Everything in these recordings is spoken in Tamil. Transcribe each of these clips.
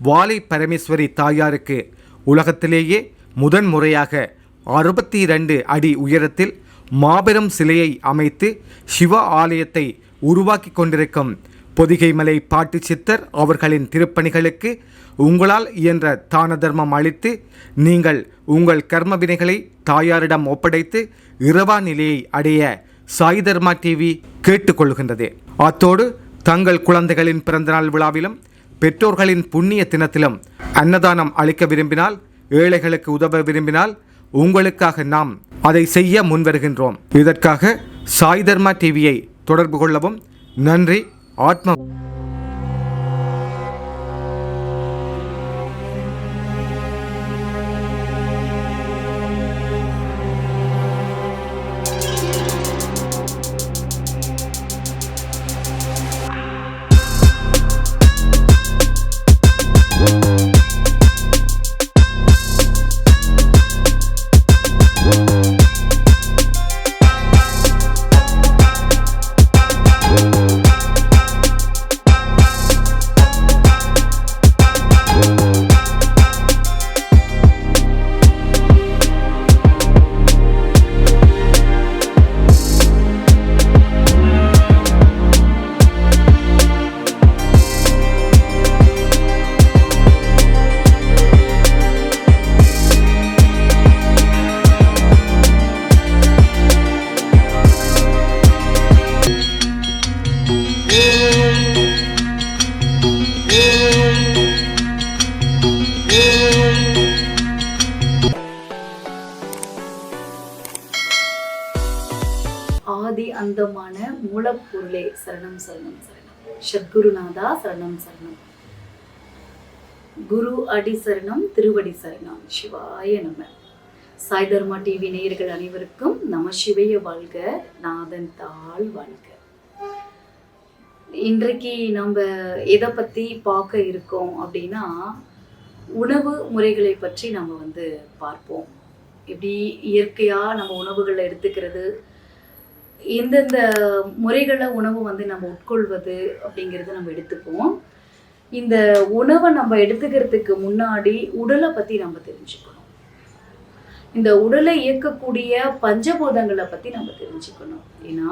வாலை பரமேஸ்வரி தாயாருக்கு உலகத்திலேயே முதன் முறையாக அறுபத்தி இரண்டு அடி உயரத்தில் மாபெரும் சிலையை அமைத்து சிவ ஆலயத்தை உருவாக்கி கொண்டிருக்கும் பொதிகைமலை பாட்டு சித்தர் அவர்களின் திருப்பணிகளுக்கு உங்களால் இயன்ற தான தர்மம் அளித்து நீங்கள் உங்கள் கர்ம வினைகளை தாயாரிடம் ஒப்படைத்து இரவா நிலையை அடைய சாய் தர்மா டிவி கேட்டுக்கொள்கின்றது. அத்தோடு தங்கள் குழந்தைகளின் பிறந்தநாள் விழாவிலும் பெற்றோர்களின் புண்ணிய தினத்திலும் அன்னதானம் அளிக்க விரும்பினால் ஏழைகளுக்கு உதவ விரும்பினால் உங்களுக்காக நாம் அதை செய்ய முன்வருகின்றோம். இதற்காக சாய் தர்மா டிவியை தொடர்பு கொள்ளவும் நன்றி ஆத்ம சொந்தமான மூலப்பொருளே சரணம் சரணம் சரணம். சத்குருநாதா சரணம் சரணம். குரு அடி சரணம் திருவடி சரணம். சிவாய நம. சாய் தர்மா டிவி நேயர்கள் அனைவருக்கும் நம சிவைய வாழ்க நாதன் தாழ் வாழ்க. இன்றைக்கு நம்ம எதை பற்றி பார்க்க இருக்கோம் அப்படின்னா உணவு முறைகளை பற்றி நம்ம வந்து பார்ப்போம். எப்படி இயற்கையாக நம்ம உணவுகளை எடுத்துக்கிறது எந்தெந்த முறைகளை உணவு வந்து நம்ம உட்கொள்வது அப்படிங்கிறத நம்ம எடுத்துப்போம் இந்த உணவை நம்ம எடுத்துக்கிறதுக்கு முன்னாடி உடலை பற்றி நம்ம தெரிஞ்சுக்கணும். இந்த உடலை இயக்கக்கூடிய பஞ்சபூதங்களை பற்றி நம்ம தெரிஞ்சுக்கணும். ஏன்னா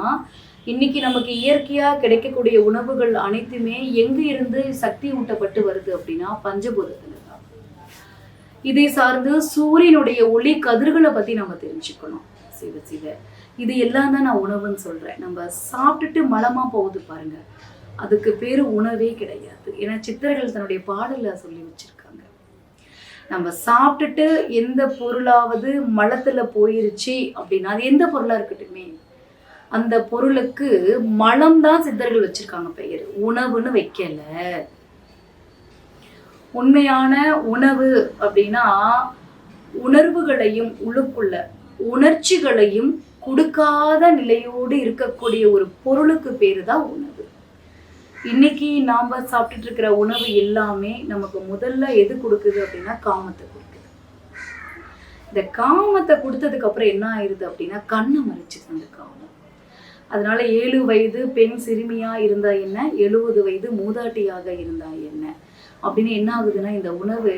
இன்னைக்கு நமக்கு இயற்கையாக கிடைக்கக்கூடிய உணவுகள் அனைத்துமே எங்கே இருந்து சக்தி ஊட்டப்பட்டு வருது அப்படின்னா பஞ்சபூதத்தில் தான். இதை சார்ந்து சூரியனுடைய ஒளி கதிர்களை பற்றி நம்ம தெரிஞ்சுக்கணும். சிவ சிவ. இது எல்லாம் தான் நான் உணவுன்னு சொல்கிறேன் நம்ம சாப்பிட்டுட்டு மலமாக போகுது பாருங்க. அதுக்கு பேர் உணவே கிடையாது. ஏன்னா சித்தர்கள் தன்னுடைய பாடலில் சொல்லி வச்சிருக்காங்க. நம்ம சாப்பிட்டுட்டு எந்த பொருளாவது மலத்தில் போயிருச்சு அப்படின்னா அது எந்த பொருளாக இருக்கட்டுமே? அந்த பொருளுக்கு மலம் தான் சித்தர்கள் வச்சிருக்காங்க பெயர். உணவுன்னு வைக்கல. உண்மையான உணவு அப்படின்னா உணர்வுகளையும் உள்ளுக்குள்ள உணர்ச்சிகளையும் கொடுக்காத நிலையோடு இருக்கக்கூடிய ஒரு பொருளுக்கு பேரு தான் உணவு. இன்னைக்கு நாம் சாப்பிட்டுட்டு இருக்கிற உணவு எல்லாமே நமக்கு முதல்ல எது கொடுக்குது அப்படின்னா காமத்தை கொடுக்குது. இந்த காமத்தை கொடுத்ததுக்கு அப்புறம் என்ன ஆயிருது அப்படின்னா கண்ணை மறைச்சிது அந்த காமம். அதனால ஏழு வயது பெண் சிறுமியா இருந்தா என்ன எழுபது வயது மூதாட்டியாக இருந்தா என்ன அப்படின்னு என்ன ஆகுதுன்னா இந்த உணவு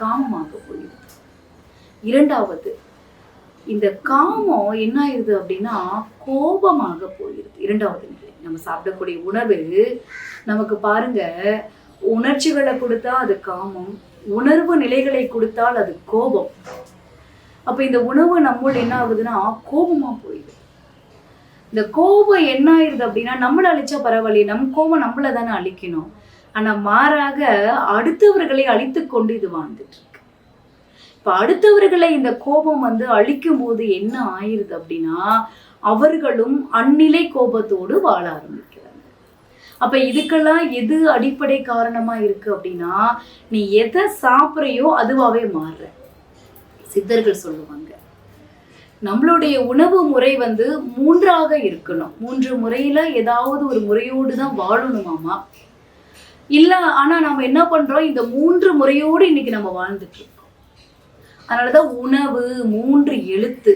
காமமாக போயிடுது. இரண்டாவது இந்த காமம் என்ன ஆயிருது அப்படின்னா கோபமாக போயிருது இரண்டாவது நிலை நம்ம சாப்பிடக்கூடிய உணவு நமக்கு பாருங்க உணர்ச்சிகளை கொடுத்தா அது காமம் உணர்வு நிலைகளை கொடுத்தால் அது கோபம். அப்ப இந்த உணவு நம்மள் என்ன ஆகுதுன்னா கோபமா போயிடுது. இந்த கோபம் என்ன ஆயிருது அப்படின்னா நம்மளை அழிச்சா பரவாயில்லையே நம் கோபம் நம்மளை தானே அழிக்கணும். ஆனா மாறாக அடுத்தவர்களை அழித்து கொண்டு இது வாழ்ந்துட்டு இப்ப அடுத்தவர்களை இந்த கோபம் வந்து அழிக்கும் போது என்ன ஆயிருது அப்படின்னா அவர்களும் அந்நிலை கோபத்தோடு வாழ ஆரம்பிக்கிறாங்க. அப்ப இதுக்கெல்லாம் எது அடிப்படை காரணமா இருக்கு அப்படின்னா நீ எதை சாப்பிட்றையோ அதுவாவே மாறுற. சித்தர்கள் சொல்லுவாங்க நம்மளுடைய உணவு முறை வந்து மூன்றாக இருக்கணும். மூன்று முறையில ஏதாவது ஒரு முறையோடு தான் வாழணுமாமா இல்ல ஆனா நம்ம என்ன பண்றோம்? இந்த மூன்று முறையோடு இன்னைக்கு நம்ம வாழ்ந்துட்டு இருக்கோம். அதனாலதான் உணவு மூன்று எழுத்து.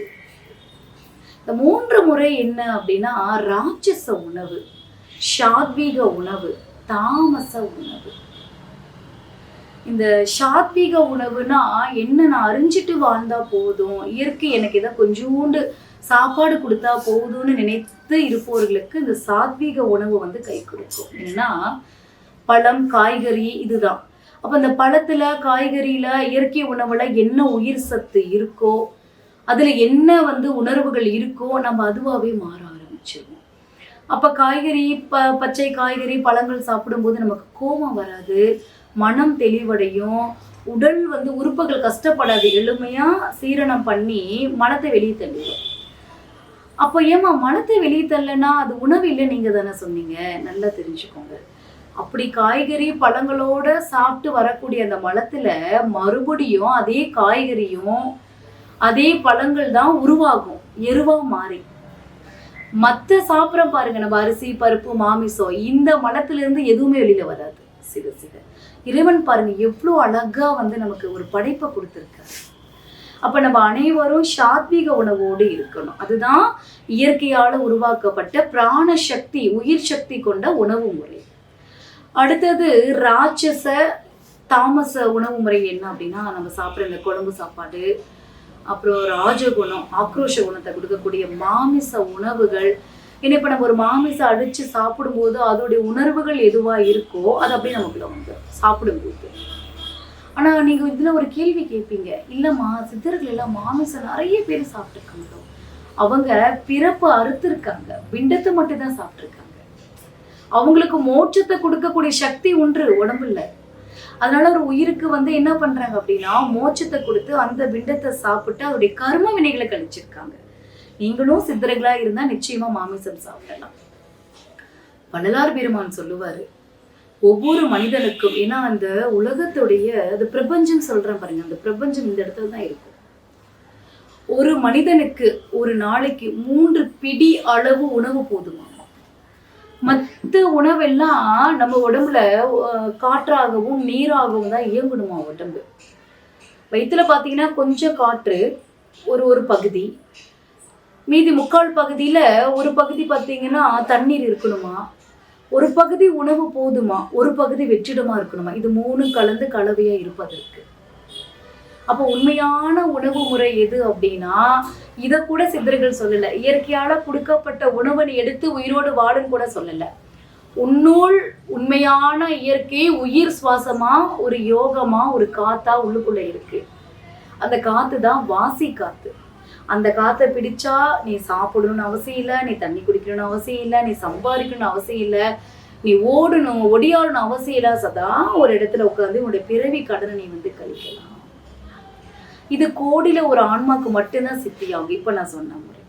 இந்த மூன்று முறை என்ன அப்படின்னா ராட்சச உணவு சாத்வீக உணவு தாமச உணவு. இந்த சாத்வீக உணவுனா என்ன நான் அறிஞ்சிட்டு வாழ்ந்தா போதும் இயற்கை எனக்கு ஏதோ கொஞ்சோண்டு சாப்பாடு கொடுத்தா போதும்னு நினைத்து இருப்பவர்களுக்கு இந்த சாத்வீக உணவு வந்து கை கொடுக்கும். என்னன்னா பழம் காய்கறி இதுதான். அப்போ இந்த பழத்தில் காய்கறியில் இயற்கை உணவில் என்ன உயிர் சத்து இருக்கோ அதில் என்ன வந்து உணர்வுகள் இருக்கோ நம்ம அதுவாகவே மாற ஆரம்பிச்சிருவோம். அப்போ காய்கறி ப பச்சை காய்கறி பழங்கள் சாப்பிடும்போது நமக்கு கோபம் வராது மனம் தெளிவடையும் உடல் வந்து உறுப்புகள் கஷ்டப்படாது எளிமையாக சீரணம் பண்ணி மனத்தை வெளியே தள்ளிடும். அப்போ ஏமா மனத்தை வெளியே தள்ளனா அது உணவு இல்லை நீங்கள் தானே சொன்னீங்க நல்லா தெரிஞ்சுக்கோங்க. அப்படி காய்கறி பழங்களோட சாப்பிட்டு வரக்கூடிய அந்த மலத்துல மறுபடியும் அதே காய்கறியும் அதே பழங்கள் தான் உருவாகும் எருவா மாறி. மத்த சாப்பிட்றோம் பாருங்க நம்ம அரிசி பருப்பு மாமிசம் இந்த மலத்துல இருந்து எதுவுமே வெளியில வராது. சிறு சிறு. இறைவன் பாருங்க எவ்வளோ அழகா வந்து நமக்கு ஒரு படைப்பை கொடுத்துருக்காரு. அப்ப நம்ம அனைவரும் சாத்வீக உணவோடு இருக்கணும். அதுதான் இயற்கையால உருவாக்கப்பட்ட பிராண சக்தி உயிர் சக்தி கொண்ட உணவு முறை. அடுத்தது ராட்சச தாமச உணவு முறை என்ன அப்படின்னா நம்ம சாப்பிட்ற இந்த குழம்பு சாப்பாடு அப்புறம் ராஜகுணம் ஆக்ரோஷ குணத்தை கொடுக்கக்கூடிய மாமிச உணவுகள். ஏன்னா இப்போ நம்ம ஒரு மாமிசம் அடித்து சாப்பிடும்போது அதோடைய உணர்வுகள் எதுவாக இருக்கோ அது அப்படியே நமக்குள்ள வந்து சாப்பிடும்போது. ஆனால் நீங்கள் இதில் ஒரு கேள்வி கேட்பீங்க இல்லைம்மா சித்தர்கள் எல்லாம் மாமிசம் நிறைய பேர் சாப்பிட்ருக்காங்களோ அவங்க பிறப்பு அறுத்துருக்காங்க. பிண்டத்தை மட்டும் தான் அவங்களுக்கு மோட்சத்தை கொடுக்கக்கூடிய சக்தி ஒன்று உடம்புல. அதனால ஒரு உயிருக்கு வந்து என்ன பண்றாங்க அப்படின்னா மோட்சத்தை கொடுத்து அந்த பிண்டத்தை சாப்பிட்டு அதோடைய கர்ம வினைகளை கழிச்சிருக்காங்க. நீங்களும் சித்தர்களா இருந்தா நிச்சயமா மாமிசம் சாப்பிடலாம். வள்ளலார் பெருமான் சொல்லுவாரு ஒவ்வொரு மனிதனுக்கும் ஏன்னா அந்த உலகத்துடைய அது பிரபஞ்சம் சொல்றேன் பாருங்க அந்த பிரபஞ்சம் இந்த இடத்துல தான் இருக்கும். ஒரு மனிதனுக்கு ஒரு நாளைக்கு மூன்று பிடி அளவு உணவு போதுமா? மற்ற உணவெல்லாம் நம்ம உடம்புல காற்றாகவும் நீராகவும் தான் இயங்கணுமா உடம்பு? வயிற்றுல பார்த்தீங்கன்னா கொஞ்சம் காற்று ஒரு ஒரு பகுதி. மீதி முக்கால் பகுதியில் ஒரு பகுதி பார்த்தீங்கன்னா தண்ணீர் இருக்கணுமா? ஒரு பகுதி உணவு போதுமா? ஒரு பகுதி வெற்றிடமா இருக்கணுமா? இது மூணும் கலந்து கலவையாக இருப்பதற்கு. அப்போ உண்மையான உணவு முறை எது அப்படின்னா இத கூட சித்தர்கள் சொல்லல. இயற்கையால கொடுக்கப்பட்ட உணவை நீ எடுத்து உயிரோடு வாழுன்னு கூட சொல்லல. உன்னுள் உண்மையான இயற்கை உயிர் சுவாசமா ஒரு யோகமா ஒரு காத்தா உள்ளுக்குள்ள இருக்கு. அந்த காத்து தான் வாசி காத்து. அந்த காற்றை பிடிச்சா நீ சாப்பிடணும்னு அவசியம் இல்லை நீ தண்ணி குடிக்கணும்னு அவசியம் இல்லை நீ சம்பாதிக்கணும்னு அவசியம் இல்லை நீ ஓடணும் ஒடியாடணும் அவசியம் இல்லை சதா ஒரு இடத்துல உட்காந்து உன்னுடைய பிறவி கடனை நீ வந்து கழிக்கலாம். இது கோடியில ஒரு ஆன்மாக்கு மட்டும்தான் சித்தியாகும். இப்போ நான் சொன்ன முறை.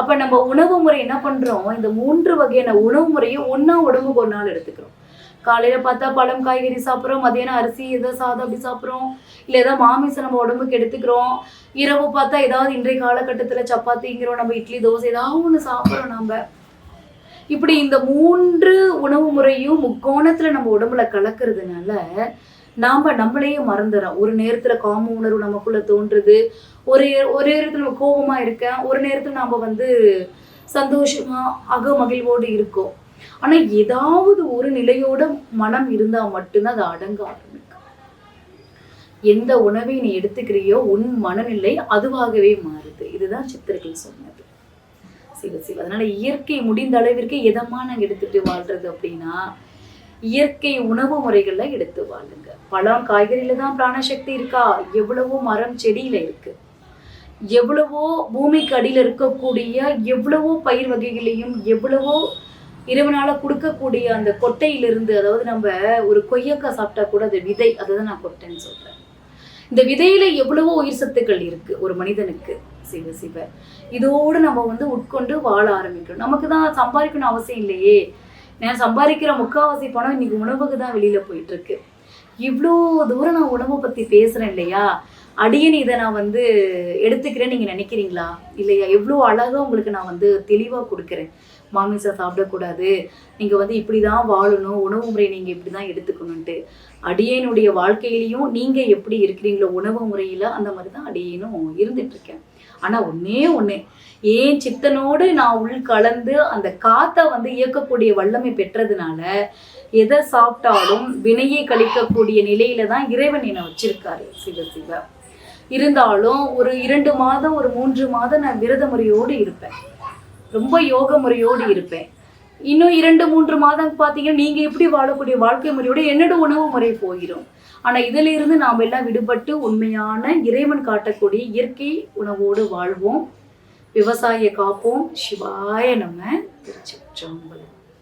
அப்போ நம்ம உணவு முறை என்ன பண்ணுறோம் இந்த மூன்று வகையான உணவு முறையை ஒன்றா உடம்புக்கு ஒரு நாள் எடுத்துக்கிறோம். காலையில் பார்த்தா பழம் காய்கறி சாப்பிட்றோம் மதியானம் அரிசி எதோ சாதம் அப்படி சாப்பிட்றோம். இல்லை ஏதாவது மாமிசம் நம்ம உடம்புக்கு எடுத்துக்கிறோம். இரவு பார்த்தா ஏதாவது இன்றைய காலகட்டத்தில் சப்பாத்திங்கிறோம் நம்ம இட்லி தோசை ஏதாவது ஒன்று சாப்பிட்றோம் நம்ம. இப்படி இந்த மூன்று உணவு முறையும் முக்கோணத்தில் நம்ம உடம்புல கலக்கிறதுனால நாம நம்மளையே மறந்துடுறோம் ஒரு நேரத்துல காம உணர்வு நமக்குள்ள தோன்றுது. ஒரு ஒரு நேரத்துல நம்ம கோபமா இருக்கேன். ஒரு நேரத்துல நாம வந்து சந்தோஷமா அக மகிழ்வோடு இருக்கோம். ஆனா ஏதாவது ஒரு நிலையோட மனம் இருந்தா மட்டும்தான் அது அடங்க ஆரம்பிக்கும் எந்த உணவை நீ எடுத்துக்கிறியோ உன் மனநிலை அதுவாகவே மாறுது. இதுதான் சித்தர்கள் சொன்னது. சிவ சிவ. அதனால இயற்கை முடிந்த அளவிற்கு எதமா நாங்க எடுத்துட்டு வாழ்றது அப்படின்னா இயற்கை உணவு முறைகள்ல எடுத்து வாழுங்க. பழம் காய்கறியில தான் பிராணசக்தி இருக்கா? எவ்வளவோ மரம் செடியில இருக்கு. எவ்வளவோ பூமிக்கு அடியில இருக்கக்கூடிய எவ்வளவோ பயிர் வகைகளையும் எவ்வளவோ இரவுனால கொடுக்கக்கூடிய அந்த கொட்டையிலிருந்து அதாவது நம்ம ஒரு கொய்யக்காய் சாப்பிட்டா கூட அது விதை அதை தான் நான் கொட்டைன்னு சொல்றேன். இந்த விதையில எவ்வளவோ உயிர் சத்துக்கள் இருக்கு ஒரு மனிதனுக்கு சிவ சிவ. இதோடு நம்ம வந்து உட்கொண்டு வாழ ஆரம்பிக்கணும் நமக்கு தான் சம்பாதிக்கணும் அவசியம் இல்லையே. நான் சம்பாதிக்கிற முக்காவாசி பணம் இன்னைக்கு உணவுக்கு தான் வெளியில போயிட்டு இருக்கு இவ்வளோ தூரம் நான் உணவை பத்தி பேசுறேன் இல்லையா? அடியன் இதை நான் வந்து எடுத்துக்கிறேன் நீங்க நினைக்கிறீங்களா? இல்லையா? எவ்வளோ அழகா உங்களுக்கு நான் வந்து தெளிவா கொடுக்குறேன். மாமிசம் சாப்பிடக்கூடாது. நீங்க வந்து இப்படிதான் வாழணும். உணவு முறை நீங்க இப்படிதான் எடுத்துக்கணுன்ட்டு அடியேனுடைய வாழ்க்கையிலையும் நீங்க எப்படி இருக்கிறீங்களோ உணவு முறையில அந்த மாதிரி தான் அடியேனும் இருந்துட்டு இருக்கேன் ஆனா ஒன்று ஒண்ணு ஏன் சித்தனோடு நான் உள் கலந்து அந்த காத்தை வந்து இயக்கக்கூடிய வல்லமை பெற்றதுனால எதை சாப்பிட்டாலும் வினையை கழிக்கக்கூடிய நிலையில தான் இறைவன் என்னை வச்சிருக்காரு சிவ சிவ. இருந்தாலும் ஒரு இரண்டு மாதம் ஒரு மூன்று மாதம் நான் விரத முறையோடு இருப்பேன். ரொம்ப யோக முறையோடு இருப்பேன். இன்னும் இரண்டு மூன்று மாதம் பார்த்தீங்கன்னா நீங்கள் எப்படி வாழக்கூடிய வாழ்க்கை முறையோட என்னோட உணவு முறை போயிடும் ஆனால் இதிலிருந்து நாம் எல்லாம் விடுபட்டு உண்மையான இறைவன் காட்டக்கூடிய இயற்கை உணவோடு வாழ்வோம். விவசாய காப்போம். சிவாய நம்ம திருச்சிற்றம்பலம்.